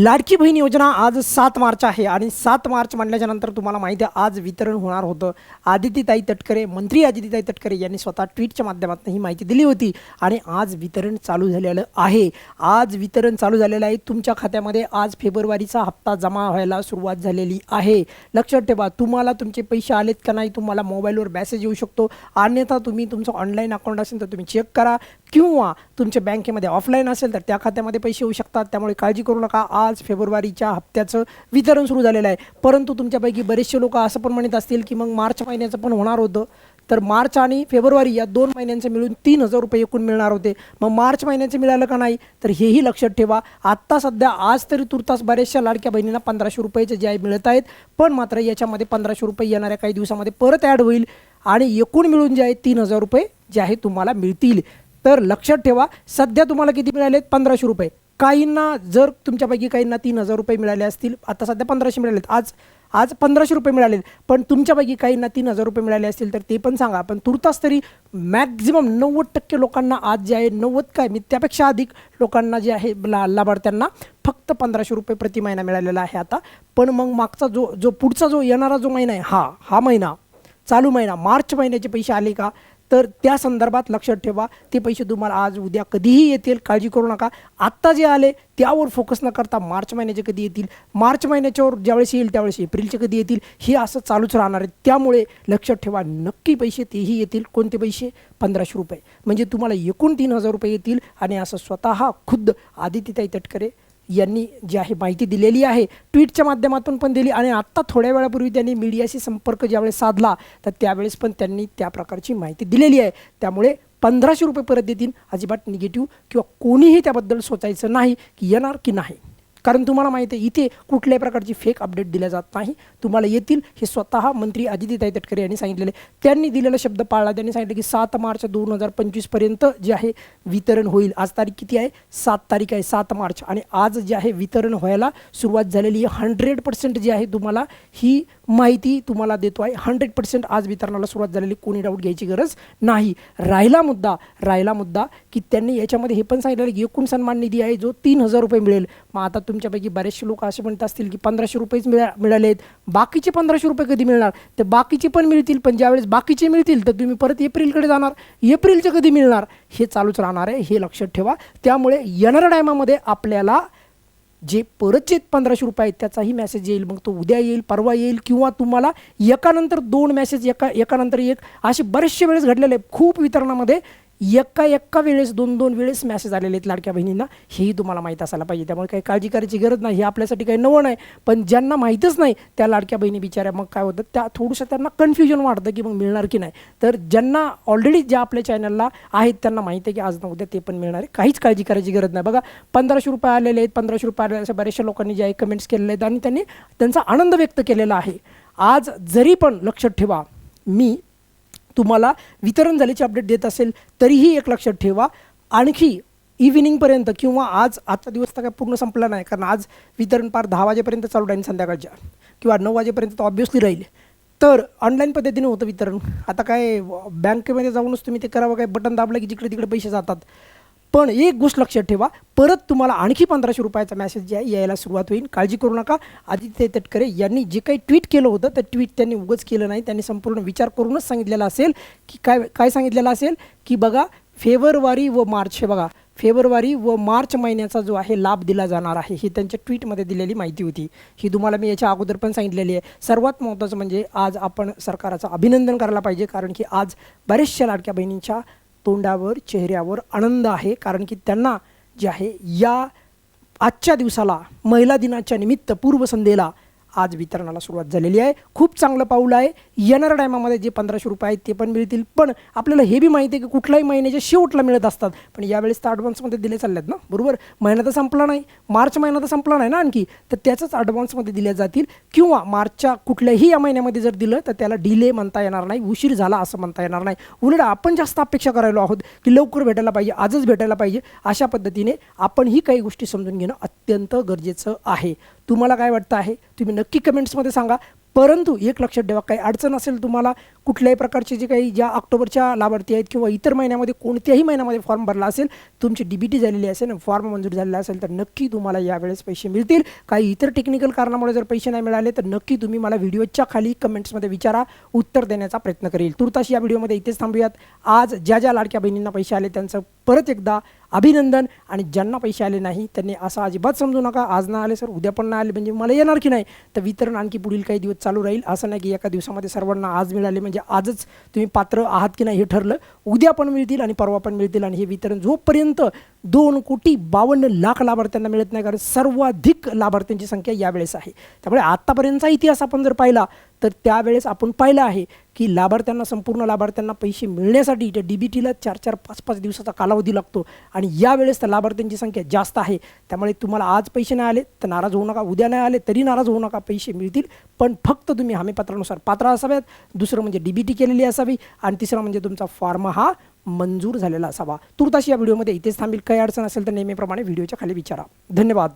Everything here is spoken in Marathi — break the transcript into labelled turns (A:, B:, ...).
A: लाडकी बहीण योजना आज सात मार्च आहे आणि सात मार्च म्हणल्याच्या नंतर तुम्हाला माहिती आहे आज वितरण होणार होतं. आदितीताई तटकरे मंत्री आदितीताई तटकरे यांनी स्वतः ट्विटच्या माध्यमातून ही माहिती दिली होती आणि आज वितरण चालू झालेलं आहे. आज वितरण चालू झालेलं आहे. तुमच्या खात्यामध्ये आज फेब्रुवारीचा हप्ता जमा व्हायला सुरुवात झालेली आहे. लक्षात ठेवा तुम्हाला तुमचे पैसे आलेत का नाही तुम्हाला मोबाईलवर मेसेज येऊ शकतो. अन्यथा तुम्ही तुमचं ऑनलाईन अकाउंट असेल तर तुम्ही चेक करा. किंवा तुमच्या बँकेमध्ये ऑफलाईन असेल तर त्या खात्यामध्ये पैसे येऊ शकतात. त्यामुळे काळजी करू नका. आज फेब्रुवारीच्या हप्त्याचं वितरण सुरू झालेलं आहे. परंतु तुमच्यापैकी बरेचसे लोक असं पण म्हणत असतील की मग मार्च महिन्याचं पण होणार होतं. तर मार्च आणि फेब्रुवारी या दोन महिन्यांचे मिळून तीन हजार रुपये एकूण मिळणार होते. मग मार्च महिन्याचे मिळालं का नाही? तर हेही लक्षात ठेवा. आत्ता सध्या आज तरी तुर्तास बऱ्याचशा लाडक्या बहिणींना पंधराशे रुपयेचे जे आहे मिळत आहेत. पण मात्र याच्यामध्ये पंधराशे रुपये येणाऱ्या काही दिवसामध्ये परत ॲड होईल आणि एकूण मिळून जे आहे तीन हजार रुपये जे आहे तुम्हाला मिळतील. तर लक्षात ठेवा सध्या तुम्हाला किती मिळालेत? पंधराशे रुपये. काहींना जर तुमच्यापैकी काहींना तीन हजार रुपये मिळाले असतील आता सध्या पंधराशे मिळालेत. आज आज पंधराशे रुपये मिळालेत पण तुमच्यापैकी काहींना तीन हजार रुपये मिळाले असतील तर ते पण सांगा. पण तुर्तास तरी मॅक्झिमम नव्वद टक्के लोकांना आज जे आहे नव्वद काय मी त्यापेक्षा अधिक लोकांना जे आहे ला लाभार्थ्यांना फक्त पंधराशे रुपये प्रति महिना मिळालेला आहे आता. पण मग मागचा जो जो पुढचा जो येणारा जो महिना आहे हा हा महिना चालू महिना मार्च महिन्याचे पैसे आले का? तर त्या संदर्भात लक्षात ठेवा ते पैसे तुम्हाला आज उद्या कधीही येतील काळजी करू नका. आत्ता जे आले त्यावर फोकस न करता मार्च महिन्याचे कधी येतील? मार्च महिन्याच्यावर ज्यावेळेस येईल त्यावेळेस एप्रिलचे कधी येतील? हे असं चालूच राहणार आहे. त्यामुळे लक्षात ठेवा नक्की पैसे तेही येतील. कोणते पैसे? पंधराशे रुपये. म्हणजे तुम्हाला एकूण तीन हजार रुपये येतील आणि असं स्वतः खुद्द आदित्यताई तटकरे यांनी जी आहे माहिती दिलेली आहे. ट्विटच्या माध्यमातून पण दिली आणि आत्ता थोड्या वेळापूर्वी त्यांनी मीडियाशी संपर्क ज्यावेळेस साधला तर त्यावेळेस पण त्यांनी त्या प्रकारची माहिती दिलेली आहे. त्यामुळे पंधराशे रुपये परत देतील अजिबात निगेटिव्ह किंवा कोणीही त्याबद्दल सोचायचं नाही की येणार की नाही. कारण तुम्हाला माहिती आहे इथे कुठल्याही प्रकारची फेक अपडेट दिल्या जात नाही. तुम्हाला येतील. हे स्वतः मंत्री अजितीताई तटकरे यांनी सांगितलेले. त्यांनी दिलेला शब्द पाळला. त्यांनी सांगितलं की सात मार्च दोन हजार पंचवीसपर्यंत जे आहे वितरण होईल. आज तारीख किती आहे? सात तारीख आहे सात मार्च. आणि आज जे आहे वितरण व्हायला सुरुवात झालेली आहे. हंड्रेड पर्सेंट जी आहे तुम्हाला ही माहिती तुम्हाला देतो आहे. हंड्रेड पर्सेंट आज वितरणाला सुरुवात झालेली कोणी डाऊट घ्यायची गरज नाही. राहिला मुद्दा राहिला मुद्दा. की त्यांनी याच्यामध्ये हे पण सांगितलेलं की एकूण सन्मान निधी आहे जो तीन हजार रुपये मिळेल. मग आता तुमच्यापैकी बरेचसे लोक असे म्हणत असतील की पंधराशे रुपयेच मिळा मिळाले आहेत बाकीचे पंधराशे रुपये कधी मिळणार? तर बाकीचे पण मिळतील पण ज्यावेळेस बाकीचे मिळतील तर तुम्ही परत एप्रिलकडे जाणार. एप्रिलचे कधी मिळणार? हे चालूच राहणार आहे हे लक्षात ठेवा. त्यामुळे येणाऱ्या टायमामध्ये आपल्याला जे परतचे पंधराशे रुपये आहेत त्याचाही मेसेज येईल. मग तो उद्या येईल परवा येईल किंवा तुम्हाला एकानंतर दोन मेसेज एका एकानंतर एक असे बरेचसे वेळेस घडलेले आहे खूप वितरणामध्ये एका एका वेळेस दोन दोन वेळेस मॅसेज आलेले आहेत लाडक्या बहिणींना. हेही तुम्हाला माहीत असायला पाहिजे. त्यामुळे काही काळजी करायची गरज नाही. हे आपल्यासाठी काही नवं नाही. पण ज्यांना माहीतच नाही त्या लाडक्या बहिणी बिचाऱ्या मग काय होतं त्या थोडंसं त्यांना कन्फ्युजन वाटतं की मग मिळणार की नाही. तर ज्यांना ऑलरेडी ज्या आपल्या चॅनलला आहेत त्यांना माहिती आहे की आज ना उद्या ते पण मिळणार आहे. काहीच काळजी करायची गरज नाही. बघा पंधराशे रुपये आलेले आहेत. पंधराशे रुपये आलेले अशा बऱ्याचशा लोकांनी जे आहे कमेंट्स केलेले आहेत आणि त्यांनी त्यांचा आनंद व्यक्त केलेला आहे. आज जरी पण लक्षात ठेवा मी तुम्हाला वितरण झाल्याची अपडेट देत असेल तरीही एक लक्षात ठेवा. आणखी इव्हिनिंगपर्यंत किंवा आज आजचा दिवस तर काय पूर्ण संपला नाही कारण आज वितरण पार दहा वाजेपर्यंत चालू राहील संध्याकाळच्या. किंवा नऊ वाजेपर्यंत तर ऑब्वियसली राहील. तर ऑनलाईन पद्धतीने होतं वितरण. आता काय बँकेमध्ये जाऊनच तुम्ही ते करावं काय बटन दाबलं की जिकडे तिकडे पैसे जातात. पण एक गोष्ट लक्षात ठेवा परत तुम्हाला आणखी पंधराशे रुपयाचा मेसेज जे आहे यायला सुरुवात होईल. काळजी करू नका. आदित्य तटकरे यांनी जे काही ट्विट केलं होतं ते ट्विट त्यांनी उगच केलं नाही. त्यांनी संपूर्ण विचार करूनच सांगितलेला असेल की काय काय सांगितलेलं असेल? की बघा फेब्रुवारी व मार्च हे बघा फेब्रुवारी व मार्च महिन्याचा जो आहे लाभ दिला जाणार आहे ही त्यांच्या ट्विटमध्ये दिलेली माहिती होती. ही तुम्हाला मी याच्या अगोदर पण सांगितलेली आहे. सर्वात महत्त्वाचं म्हणजे आज आपण सरकाराचं अभिनंदन करायला पाहिजे कारण की आज बऱ्याचशा लाडक्या बहिणींच्या तोंडावर चेहऱ्यावर आनंद आहे. कारण की त्यांना जे आहे या आजच्या दिवसाला महिला दिनाच्या निमित्त पूर्वसंध्येला आज वितरणाला सुरुवात झालेली आहे. खूप चांगलं पाऊल आहे. येणाऱ्या टायमामध्ये जे पंधराशे रुपये आहेत ते पण मिळतील. पण आपल्याला हे बी माहिती आहे की कुठल्याही महिन्याच्या शेवटला मिळत असतात. पण यावेळेस तर ॲडव्हान्समध्ये दिले चालल्यात ना? बरोबर? महिना तर संपला नाही. मार्च महिना तर संपला नाही ना आणखी? तर त्याचंच ॲडव्हान्समध्ये दिल्या जातील. किंवा मार्चच्या कुठल्याही या महिन्यामध्ये जर दिलं तर त्याला डिले म्हणता येणार नाही. उशीर झाला असं म्हणता येणार नाही. उलट आपण जास्त अपेक्षा करायला आहोत की लवकर भेटायला पाहिजे आजच भेटायला पाहिजे. अशा पद्धतीने आपण ही काही गोष्टी समजून घेणं अत्यंत गरजेचं आहे. तुम्हाला काय वाटतं आहे तुम्ही नक्की कमेंट्समध्ये सांगा. परंतु एक लक्षात ठेवा काही अडचण असेल तुम्हाला कुठल्याही प्रकारचे जे काही ज्या ऑक्टोबरच्या लाभार्थी आहेत किंवा इतर महिन्यामध्ये कोणत्याही महिन्यामध्ये फॉर्म भरला असेल तुमची डी बी टी झालेली असेल फॉर्म मंजूर झालेला असेल तर नक्की तुम्हाला यावेळेस पैसे मिळतील. काही इतर टेक्निकल कारणामुळे जर पैसे नाही मिळाले तर नक्की तुम्ही मला व्हिडिओच्या खाली कमेंट्समध्ये विचारा उत्तर देण्याचा प्रयत्न करेल. तुर्ताशी या व्हिडिओमध्ये इथेच थांबूयात. आज ज्या ज्या लाडक्या बहिणींना पैसे आले त्यांचं परत एकदा अभिनंदन आणि ज्यांना पैसे आले नाही त्यांनी असं अजिबात समजू नका. आज ना आले सर उद्या पण नाही आले म्हणजे मला येणार की नाही? तर वितरण आणखी पुढील काही दिवस चालू राहील. असं नाही की एका दिवसामध्ये सर्वांना आज मिळाले म्हणजे आजच तुम्ही पात्र आहात की नाही हे ठरलं. उद्या पण मिळतील आणि परवा पण मिळतील आणि हे वितरण जोपर्यंत दोन कोटी बावन्न लाख लाभार्थ्यांना मिळत नाही कारण सर्वाधिक लाभार्थ्यांची संख्या यावेळेस आहे. त्यामुळे आत्तापर्यंतचा इतिहास आपण जर पाहिला तर त्यावेळेस आपण पाहिलं आहे की लाभार्थ्यांना संपूर्ण लाभार्थ्यांना पैसे मिळण्यासाठी त्या डी बी टीला चार चार पाच पाच दिवसाचा कालावधी लागतो. आणि यावेळेस तर लाभार्थ्यांची संख्या जास्त आहे. त्यामुळे तुम्हाला आज पैसे नाही आले तर नाराज होऊ नका. उद्या नाही आले तरी नाराज होऊ नका. पैसे मिळतील. पण फक्त तुम्ही हमीपत्रानुसार पात्र असाव्यात. दुसरं म्हणजे डी बी टी केलेली असावी. आणि तिसरं म्हणजे तुमचा फॉर्म हा मंजूर झालेला असावा. तुर्ताशी या व्हिडिओमध्ये इथेच थांबील. काही अडचण असेल तर नेहमीप्रमाणे व्हिडिओच्या खाली विचारा. धन्यवाद.